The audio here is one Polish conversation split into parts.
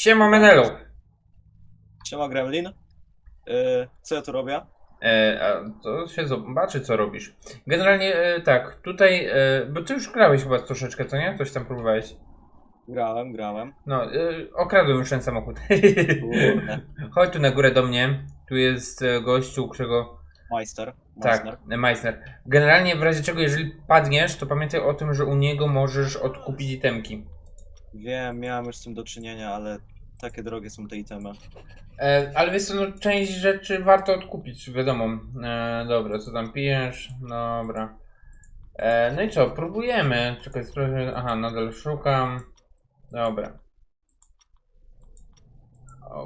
Siema Menelu. Siema Gremlin. Yy, co ja tu robię? E, a to się zobaczy, co robisz. Generalnie e, tak, tutaj, e, bo ty już grałeś chyba troszeczkę, co nie? Coś tam próbowałeś. Grałem, grałem. No, e, okradłem już ten samochód. Kurde. Chodź tu na górę do mnie. Tu jest e, gościu, którego... Majster. Tak, Majster. Meissner. Generalnie w razie czego, jeżeli padniesz, to pamiętaj o tym, że u niego możesz odkupić itemki. Wiem, miałem już z tym do czynienia, ale takie drogie są te itemy. E, ale wiesz co, no, część rzeczy warto odkupić, wiadomo. E, dobra, co tam pijesz? Dobra. E, no i co, próbujemy. Czekaj, sprawdzę. Aha, nadal szukam. Dobra.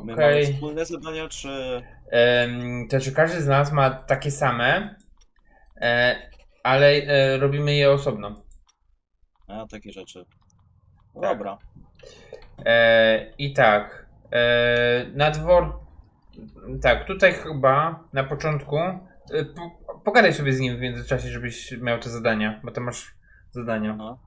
My Okej. mamy wspólne zadania, czy... Em, To czy każdy z nas ma takie same, e, ale e, robimy je osobno. A, takie rzeczy. Tak. Dobra. E, I tak. E, na dwór. Tak, tutaj chyba na początku. E, po, pogadaj sobie z nim w międzyczasie, żebyś miał te zadania, bo tam masz zadania. Aha.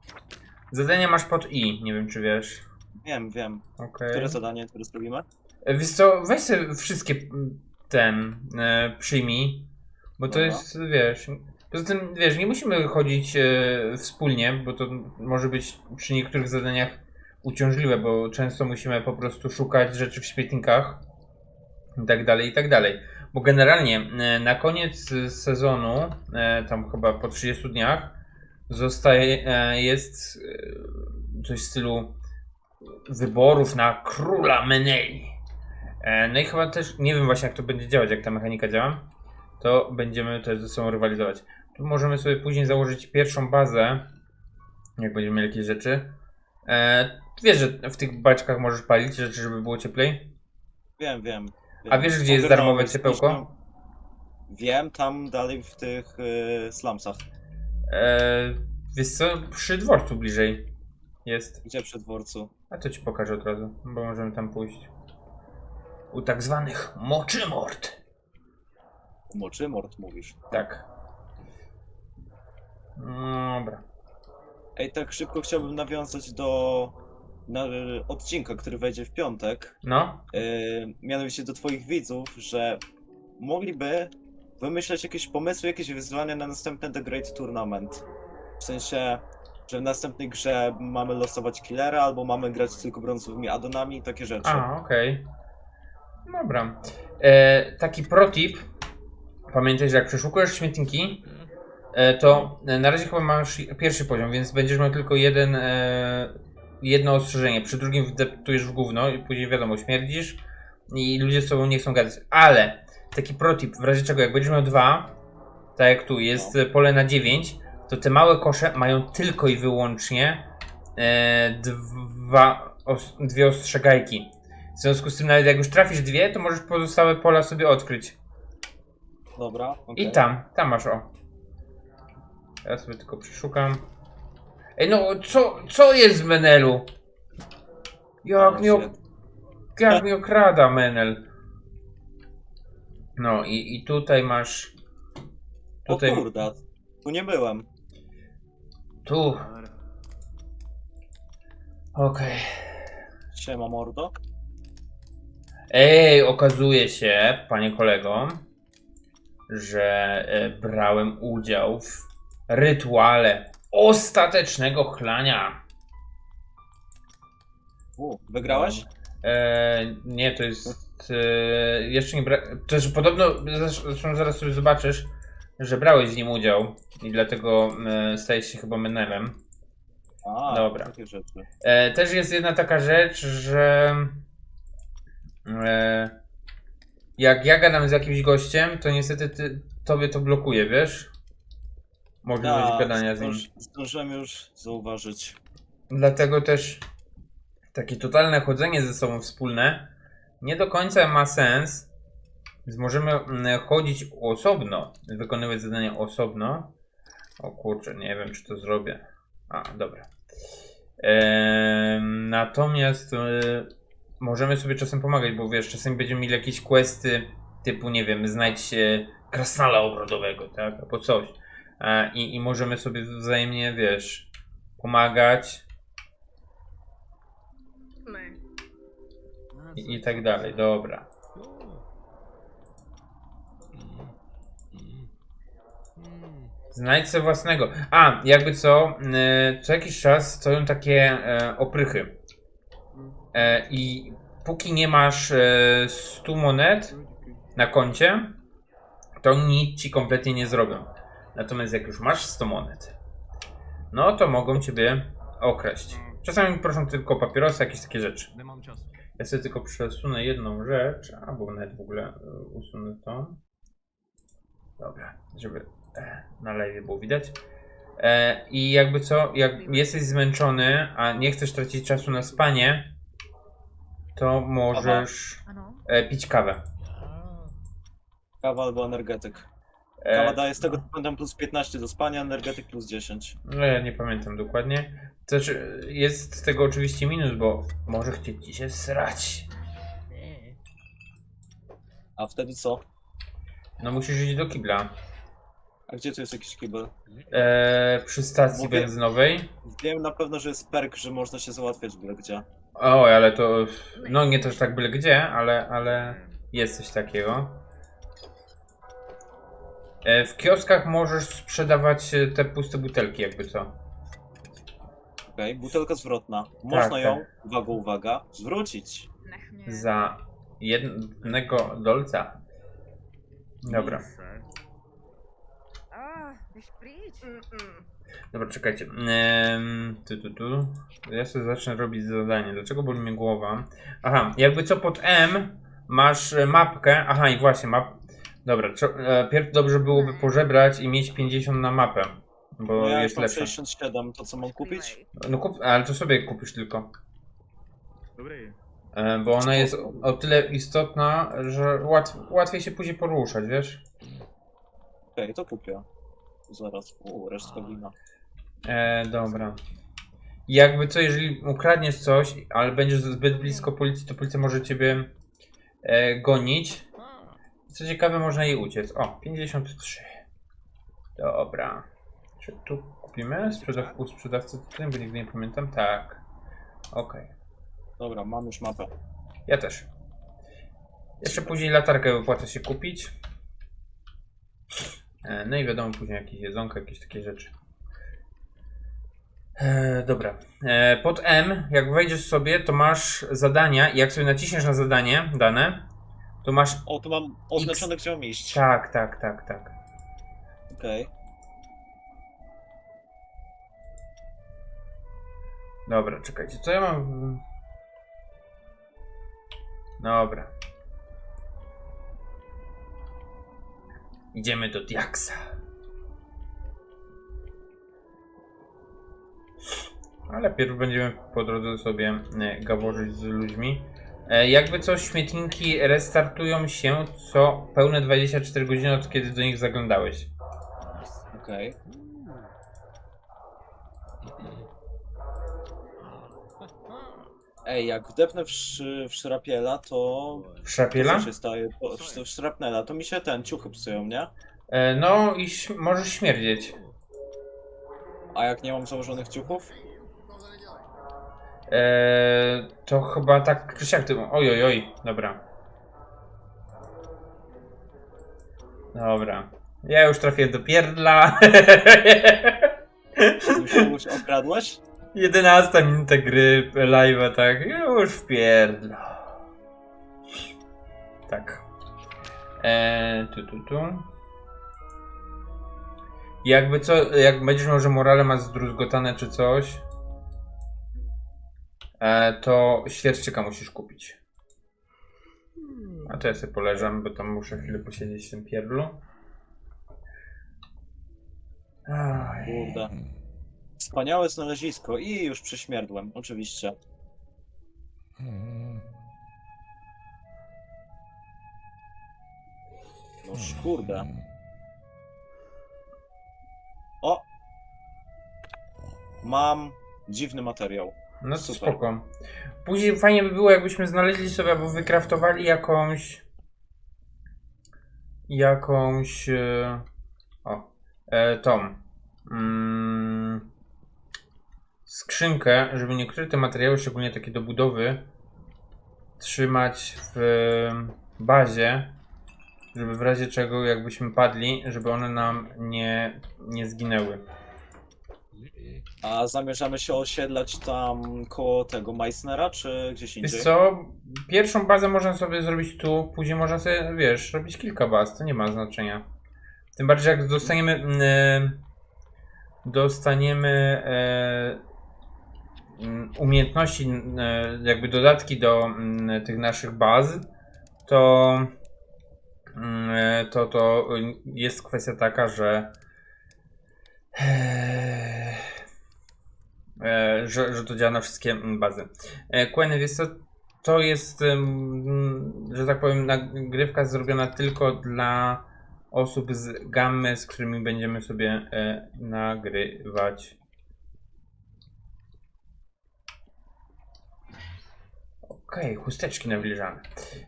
Zadania masz pod I, nie wiem czy wiesz. Wiem, wiem. Okej. Które zadanie teraz robimy? E, Wiesz co, weź sobie wszystkie m, ten e, przyjmij, bo to Dobra. jest, wiesz. Poza tym, wiesz, nie musimy chodzić e, wspólnie, bo to może być przy niektórych zadaniach uciążliwe, bo często musimy po prostu szukać rzeczy w śmietnikach i tak dalej, i tak dalej. Bo generalnie e, na koniec sezonu, e, tam chyba po 30 dniach, zostaje, e, jest coś w stylu wyborów na króla Menei. No i chyba też, nie wiem właśnie jak to będzie działać, jak ta mechanika działa, to będziemy też ze sobą rywalizować. Tu możemy sobie później założyć pierwszą bazę, jak będziemy mieli jakieś rzeczy. Wiesz, że w tych baczkach możesz palić rzeczy, żeby było cieplej? Wiem, wiem. A wiesz, gdzie jest darmowe ciepełko? Wiem, tam dalej w tych y, slumsach. E, wiesz co, przy dworcu bliżej jest. Gdzie przy dworcu? A to ci pokażę od razu, bo możemy tam pójść. U tak zwanych moczymord. Moczy mord mówisz. Tak. Dobra. Ej, tak szybko chciałbym nawiązać do na, odcinka, który wejdzie w piątek. No, Yy, mianowicie do Twoich widzów, że mogliby wymyśleć jakieś pomysły, jakieś wyzwania na następny The Great Tournament. W sensie, że w następnej grze mamy losować killera, albo mamy grać tylko brązowymi addonami, takie rzeczy. A, okej. Dobra. E, taki protip. Pamiętaj, że jak przeszukujesz śmietniki, e, to e, na razie chyba masz pierwszy poziom, więc będziesz miał tylko jeden, e, jedno ostrzeżenie. Przy drugim wdeptujesz w gówno i później wiadomo, śmierdzisz i ludzie z tobą nie chcą gadać. Ale taki protip, w razie czego jak będziesz miał dwa, tak jak tu jest e, pole na 9, to te małe kosze mają tylko i wyłącznie e, dwa, os, dwie ostrzegajki. W związku z tym, nawet jak już trafisz dwie, to możesz pozostałe pola sobie odkryć. Dobra, okej. I tam, tam masz o. Ja sobie tylko przeszukam. Ej, no co, co jest w Menelu? Jak mi, ok- jak mi okrada Menel? No i, i tutaj masz. Tutaj. O kurde, tu nie byłem. Tu. Okej. Siema mordo. Ej, okazuje się, panie kolego, że e, brałem udział w rytuale ostatecznego chlania. U, wygrałeś? E, nie, to jest. E, jeszcze nie bra... Też podobno. Zresztą zaraz sobie zobaczysz, że brałeś w nim udział i dlatego e, stajesz się chyba menelem. A, Dobra. takie rzeczy. E, też jest jedna taka rzecz, że e, jak ja gadam z jakimś gościem, to niestety ty, tobie to blokuje, wiesz? Możliwość Tak, gadania z nim. zdąż- Zdążyłem już zauważyć. Dlatego też takie totalne chodzenie ze sobą wspólne nie do końca ma sens. Więc możemy mm, chodzić osobno, wykonywać zadania osobno. O kurczę, nie wiem czy to zrobię. A, dobra. Em, natomiast e, możemy sobie czasem pomagać, bo wiesz, czasem będziemy mieli jakieś questy typu, nie wiem, znajdź e, krasnala ogrodowego, tak? Albo coś. E, i, I możemy sobie wzajemnie, wiesz, pomagać. i, i tak dalej. Dobra. Znajdź sobie własnego. A, jakby co, y, co jakiś czas stoją takie e, oprychy. E, I póki nie masz e, 100 monet na koncie, to nic ci kompletnie nie zrobią. Natomiast jak już masz 100 monet, no to mogą ciebie okraść. Czasami proszą tylko o papierosy, jakieś takie rzeczy. Ja sobie tylko przesunę jedną rzecz, albo nawet w ogóle e, usunę to. Dobra, żeby na live było widać. E, I jakby co, jak jesteś zmęczony, a nie chcesz tracić czasu na spanie, to możesz e, pić kawę. Kawa albo energetyk. Kawa E, daje z tego co pamiętam plus 15 do spania, energetyk plus 10. no ja nie pamiętam dokładnie. To znaczy, jest z tego oczywiście minus, bo może chcieć ci się srać. A wtedy co? No musisz iść do kibla. A gdzie tu jest jakiś kibel? E, przy stacji Mówię- benzynowej. Wiem na pewno, że jest perk, że można się załatwiać byle gdzie. Oj, ale to. No nie też tak byle gdzie, ale, ale jest coś takiego. E, W kioskach możesz sprzedawać e, te puste butelki, jakby co. Okej, butelka zwrotna. Można tak. ją, uwaga, uwaga, zwrócić. Nech mnie. Za jednego dolca. Dobra. A. Dobra, czekajcie. Ehm, tu, tu, tu. Ja sobie zacznę robić zadanie. Dlaczego boli mnie głowa? Aha, jakby co pod M masz e, mapkę. Aha, i właśnie map. Dobra, czo- e, pierw dobrze byłoby pożebrać i mieć 50 na mapę. Bo No ja już jest mam lepsze. 67, to co mam kupić? No kup, ale to sobie kupisz tylko. Dobry. E, bo ona jest o, o tyle istotna, że łat, łatwiej się później poruszać, wiesz? Okej, to kupię. Zaraz, u, resztka wina. E, dobra. Jakby co, jeżeli ukradniesz coś, ale będziesz zbyt blisko policji, to policja może ciebie e, gonić. Co ciekawe, można jej uciec. O, 53. Dobra. Czy tu kupimy? Sprzedaw, u sprzedawcy tutaj, bo nigdy nie pamiętam. Tak. Okej. Dobra, mam już mapę. Ja też. Jeszcze później latarkę opłaca się kupić. E, No i wiadomo, później jakieś jedzonko, jakieś takie rzeczy. E, dobra. E, pod M, jak wejdziesz sobie, to masz zadania i jak sobie naciśniesz na zadanie dane, to masz... O, tu mam oznaczone, gdzie mam iść. Tak, tak, tak, tak. Okej. Dobra, czekajcie, co ja mam w... Dobra. Idziemy do Diaksa. Ale pierw będziemy po drodze sobie e, gaworzyć z ludźmi. E, jakby co, śmietniki restartują się co pełne 24 godziny od kiedy do nich zaglądałeś. Okej. Ej, jak wdepnę w, szy, w szrapiela, to... W szapiela? Co się staje? To, w, w szrapnela, to mi się ten, ciuchy psują, nie? E, no i ś- możesz śmierdzieć. A jak nie mam założonych ciuchów? Eee, to chyba tak Krzysiak, ty... Oj, oj, oj, dobra. Dobra. Ja już trafię do pierdla. Już kogoś okradłeś? 11 minuta gry live'a, tak. Już w pierdla. Tak. Eee, tu, tu, tu. Jakby co, jak będziesz miał, że morale ma zdruzgotane czy coś, to świerszczyka musisz kupić. A to ja sobie poleżam, bo tam muszę chwilę posiedzieć w tym pierdlu. Kurde. Wspaniałe znalezisko i już prześmierdłem, oczywiście. Noż kurde. O! Mam dziwny materiał. No to spoko. Później fajnie by było, jakbyśmy znaleźli sobie albo wykraftowali jakąś. Jakąś. E, o. E, tą. Mm, skrzynkę, żeby niektóre te materiały, szczególnie takie do budowy, trzymać w bazie, żeby w razie czego jakbyśmy padli, żeby one nam nie, nie zginęły. A zamierzamy się osiedlać tam koło tego Meissnera, czy gdzieś indziej? Wiesz co, pierwszą bazę można sobie zrobić tu, później można sobie, wiesz, robić kilka baz, to nie ma znaczenia. Tym bardziej jak dostaniemy, mm, dostaniemy mm, umiejętności, mm, e, jakby dodatki do tych naszych baz, to e, to, to jest kwestia taka, że e, e, że, że to działa na wszystkie bazy. E, Queny, wiesz co, to jest, że tak powiem, nagrywka zrobiona tylko dla osób z gammy, z którymi będziemy sobie e, nagrywać. Okej, chusteczki nawilżane.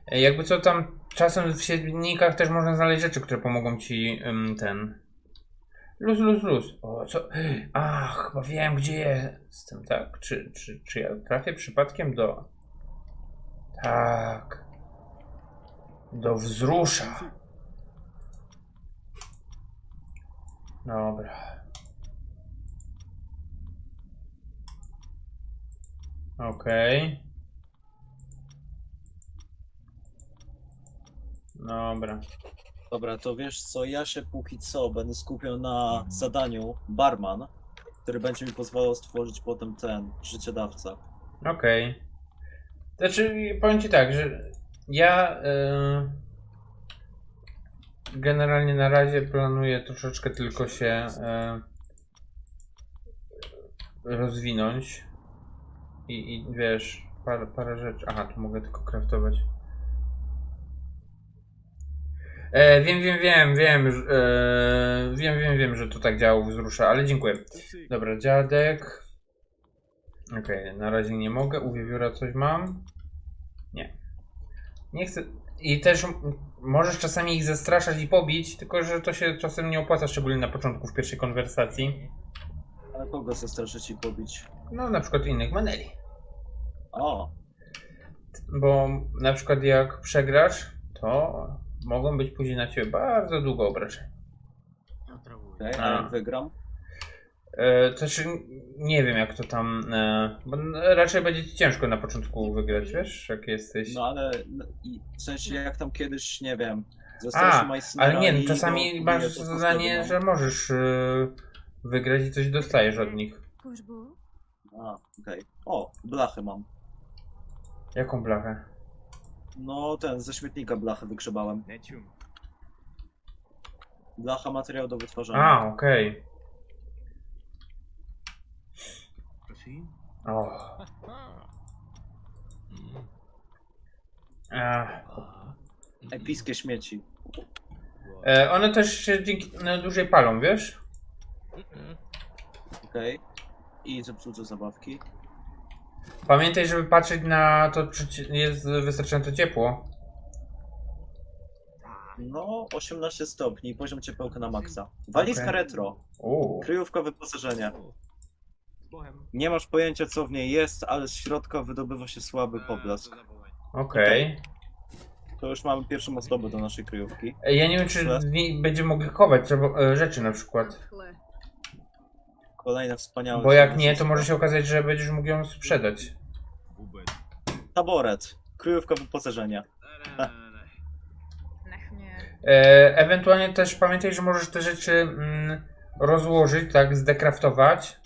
E, jakby co tam, czasem w siedlnikach też można znaleźć rzeczy, które pomogą ci ten... Luz, luz, luz. O, co? Ach, chyba wiem, gdzie jestem, tak? Czy, czy, czy ja trafię przypadkiem do... Tak. Do wzrusza. Dobra. Okej. Dobra. Dobra, to wiesz co, ja się póki co będę skupiał na zadaniu barman, który będzie mi pozwalał stworzyć potem ten życiodawca. Okej. Znaczy, powiem ci tak, że ja y, generalnie na razie planuję troszeczkę tylko się y, rozwinąć i, i wiesz, parę, parę rzeczy. Aha, tu mogę tylko craftować. E, wiem, wiem, wiem, wiem, że- e, wiem, wiem, wiem, że to tak działo wzrusza, ale dziękuję. Dobra, dziadek. Okej, na razie nie mogę. U wiewióra coś mam? Nie. Nie chcę. I też m- możesz czasami ich zastraszać i pobić, tylko że to się czasem nie opłaca, szczególnie na początku w pierwszej konwersacji. Ale kogo zastraszyć i pobić? No, na przykład innych maneli. O, Bo na przykład jak przegrasz, to mogą być później na ciebie bardzo długo obrażenia. okej, A. a jak wygram? E, to znaczy, nie wiem jak to tam. E, bo raczej będzie ci ciężko na początku wygrać, wiesz, jak jesteś. No ale no, i w sensie jak tam kiedyś, nie wiem, A, ale nie, no czasami masz zadanie, że możesz y, wygrać i coś dostajesz od nich. No. A, okej. O, blachę mam. Jaką blachę? No ten, ze śmietnika blachę wygrzebałem. Necium. Blacha materiał do wytwarzania. A, okej. Proszę? O. Ech. Epickie śmieci. E, one też się dzięki no, dłużej palą, wiesz? Okej. I zepsute zabawki. Pamiętaj, żeby patrzeć na to, czy jest wystarczająco ciepło. No, 18 stopni, poziom ciepełka na maksa. Walizka Okej. retro. Uuu. Kryjówka wyposażenia. Nie masz pojęcia co w niej jest, ale z środka wydobywa się słaby poblask. Okej. To już mamy pierwszą ozdobę do naszej kryjówki. Ja nie wiem, czy w niej będziemy mogli chować trzeba, e, rzeczy na przykład. Chle. Kolejne wspaniałe. Bo jak nie, to może się okazać, że będziesz mógł ją sprzedać. Taboret. Kryjówka wyposażenia. Nech. E, ewentualnie też pamiętaj, że możesz te rzeczy mm, rozłożyć, tak, zdekraftować.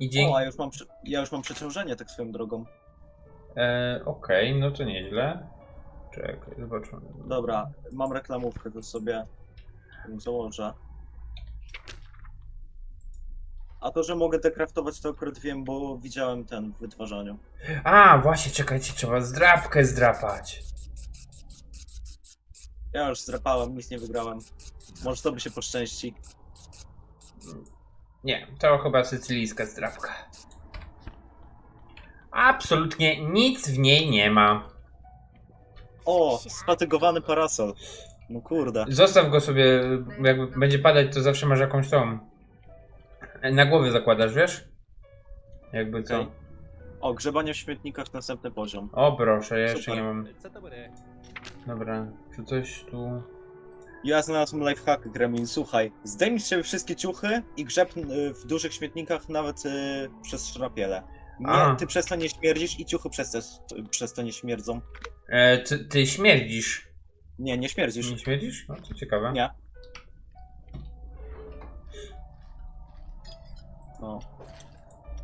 I dzięki. O, a już mam, prze- ja już mam przeciążenie tak swoją drogą. E, Okej, no to nieźle. Czekaj, zobaczmy. Dobra, mam reklamówkę, to sobie założę. A to, że mogę dekraftować, to akurat wiem, bo widziałem ten w wytwarzaniu. A, właśnie, czekajcie, trzeba zdrapkę zdrapać. Ja już zdrapałem, nic nie wygrałem. Może to by się poszczęści. Nie, to chyba sycylijska zdrapka. Absolutnie nic w niej nie ma. O, sfatygowany parasol. No kurde. Zostaw go sobie, jakby będzie padać, to zawsze masz jakąś tą. Na głowie zakładasz, wiesz? Jakby co. Okej. O, grzebanie w śmietnikach, następny poziom. O proszę, ja jeszcze Super. nie mam. Co to bude? Dobra, czy coś tu... Ja znalazłem lifehack, Gremlin, słuchaj. Zdejmij z siebie wszystkie ciuchy i grzeb y, w dużych śmietnikach nawet y, przez szrapiele. Nie, A. ty przez to nie śmierdzisz i ciuchy przez to, przez to nie śmierdzą. E, ty, ty śmierdzisz. Nie, nie śmierdzisz. Nie śmierdzisz? No to ciekawe. Nie. No.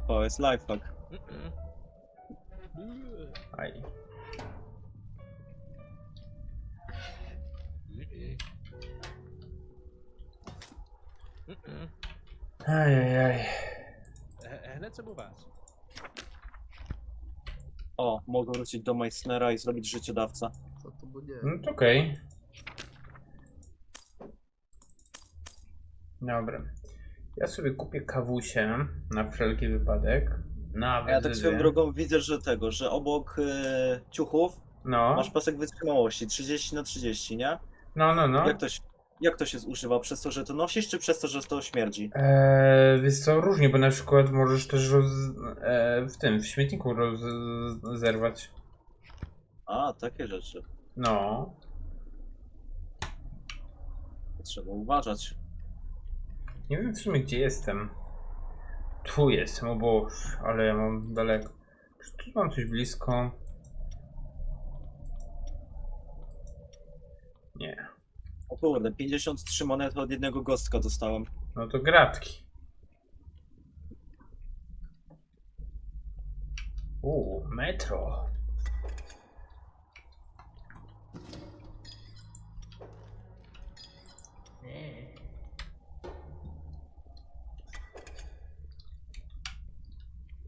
To jest lifehack. Aj. Ajajaj. Hned jsem u vás. O, mogę wrócić do Meissnera i zrobić życiodawca. Co to bude? No to okej. Dobra. Ja sobie kupię kawusie na wszelki wypadek. Nawet A ja tak swoją drogą widzę, że tego, że obok y, ciuchów No, masz pasek wytrzymałości 30 na 30, nie? no, no, no. Jak, to się, jak to się zużywa? Przez to, że to nosisz, czy przez to, że to śmierdzi? Eee, wiesz co, różnie, bo na przykład możesz też roz, e, w tym, w śmietniku roz, zerwać. A, takie rzeczy. No. To trzeba uważać. Nie wiem w sumie gdzie jestem. Tu jestem, o Boże, ale ja mam daleko. Czy tu mam coś blisko? Nie. O kurde, 53 monety od jednego gostka dostałem. No to gratki. Uuu, metro.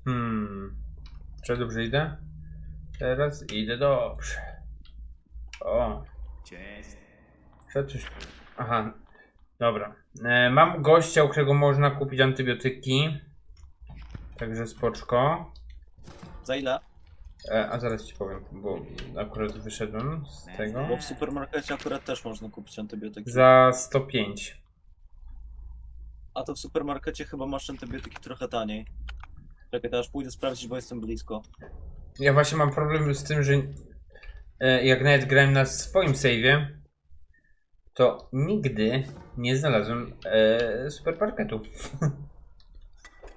Hmm. Czy dobrze idę? Teraz idę dobrze. O. Czy coś... Aha, dobra. E, mam gościa, u którego można kupić antybiotyki. Także spoczko. Za ile? E, a zaraz ci powiem, bo akurat wyszedłem z tego. Bo w supermarkecie akurat też można kupić antybiotyki. Za 105. A to w supermarkecie chyba masz antybiotyki trochę taniej. Czekaj, teraz pójdę sprawdzić, bo jestem blisko. Ja właśnie mam problem z tym, że e, jak nawet grałem na swoim save'ie, to nigdy nie znalazłem e, supermarketu.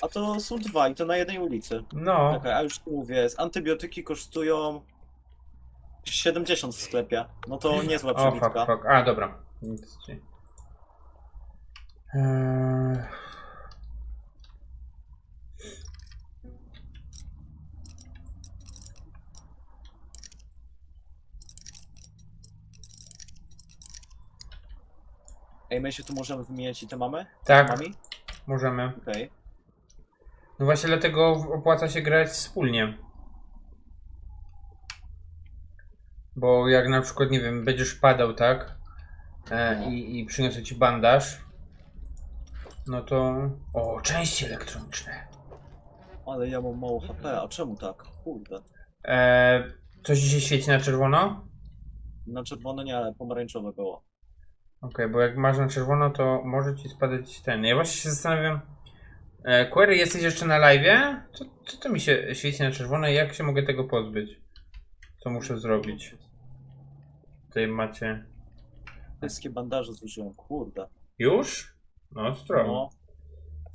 A to są dwa i to na jednej ulicy. No, Czekaj, a już tu mówię, z antybiotyki kosztują 70 w sklepie. No to niezła o fuck, przebitka. fuck. A, dobra. Nic. Eee... Ej, my się tu możemy wymieniać i te mamy? Tak, Mami? możemy. Okej. No właśnie dlatego opłaca się grać wspólnie. Bo jak na przykład, nie wiem, będziesz padał, tak? E, No. i, I przyniosę ci bandaż. No to... O, części elektroniczne. Ale ja mam mało HP, a czemu tak? Kurde. E, coś się świeci na czerwono? Na czerwono nie, ale pomarańczowe było. Okej, bo jak masz na czerwono, to może ci spadać ten. Ja właśnie się zastanawiam. E, Query, jesteś jeszcze na live? Co, co to mi się świeci na czerwono i jak się mogę tego pozbyć? Co muszę zrobić? Tutaj macie. Wszystkie bandaże zużyłem, kurde. Już? No, stronę. No,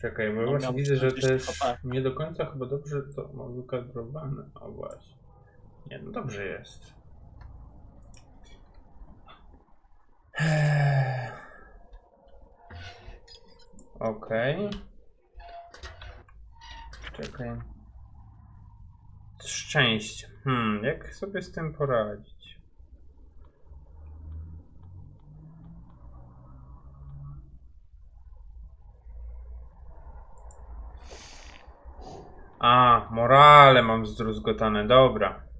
Czekaj, bo No, właśnie widzę, że 40 też HP. nie do końca chyba dobrze to mam wykadrowane. O właśnie. Nie, no dobrze jest. Okej. Czekaj. Szczęście. Hmm, jak sobie z tym poradzić? A, morale mam zdruzgotane, dobra.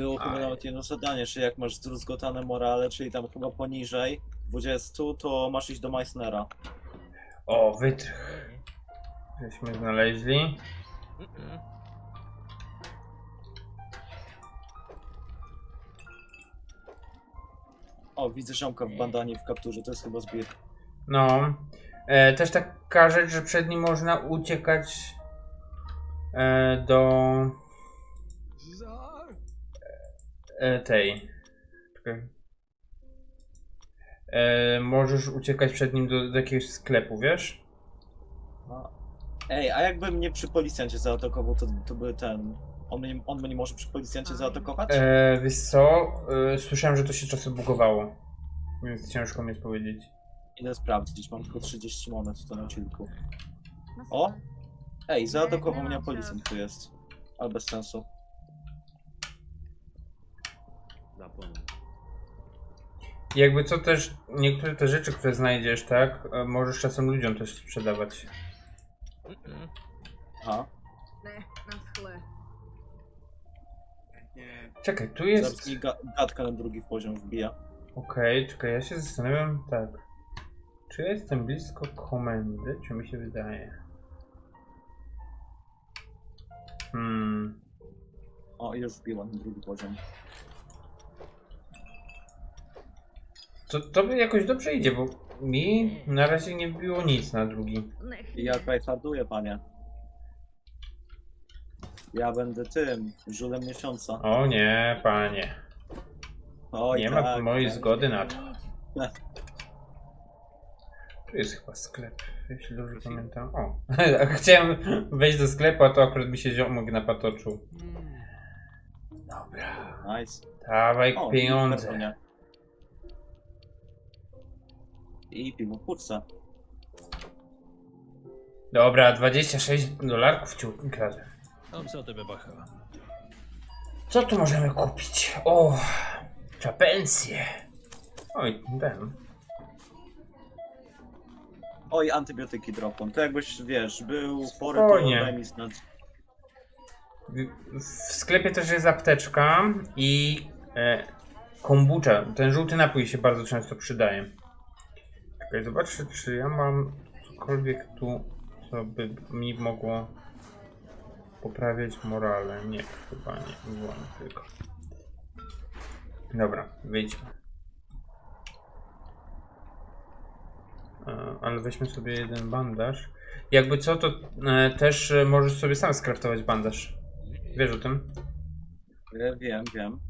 Było chyba Aj. nawet jedno zadanie, że jak masz zdruzgotane morale, czyli tam chyba poniżej 20, to masz iść do Meissnera. O, wytrych. Żeśmy znaleźli. Mm-mm. O, widzę ziomka w bandanie i w kapturze, to jest chyba zbir. No. E, też taka rzecz, że przed nim można uciekać e, do tej. Czekaj. E, możesz uciekać przed nim do, do jakiegoś sklepu, wiesz? Ej, a jakby mnie przy policjancie zaatakował, to, to by ten... On mnie, on mnie może przy policjancie zaatakować? E, wiesz co? E, słyszałem, że to się czasem bugowało. Więc ciężko mi jest powiedzieć. Idę sprawdzić, mam tylko 30 monet to na chillku. O! Ej, zaatakował mnie policjant tu jest. Ale bez sensu. Jakby co też, niektóre te rzeczy, które znajdziesz, tak? e, Możesz czasem ludziom też sprzedawać. Mm-mm. Aha. Ne, na schle. Czekaj, tu jest. Ga gadka na drugi poziom wbija. Okej, czekaj, ja się zastanawiam tak. Czy ja jestem blisko komendy, czy mi się wydaje? Hmm. O, już wbiła na drugi poziom. To, to by jakoś dobrze idzie, bo mi na razie nie było nic na drugi. I ja nie. tryharduję, panie. Ja będę tym, żulem miesiąca. O nie, panie. Oj, Nie ma tak, mojej tak. zgody na to. Tu jest chyba sklep, jeśli dobrze pamiętam. O, chciałem wejść do sklepu, a to akurat mi się ziomek napatoczył. Dobra. Nice. Dawaj O, pieniądze. I piwo w kurce. Dobra, 26 dolarków ci ukradłem. Tam co tebe bacha? Co tu możemy kupić? O, czapensje. Oj, ten. Oj, antybiotyki dropą. To jakbyś, wiesz, był chory, Spokojnie. to daj mi znać. W- W sklepie też jest apteczka i e, kombucha. Ten żółty napój się bardzo często przydaje. Czekaj, zobaczę, czy ja mam cokolwiek tu, co by mi mogło poprawiać morale. Nie, chyba nie. Było tylko. Dobra, wyjdźmy. E, Ale weźmy sobie jeden bandaż. Jakby co, to e, też e, możesz sobie sam skraftować bandaż. Wiesz o tym? Wiem, wiem.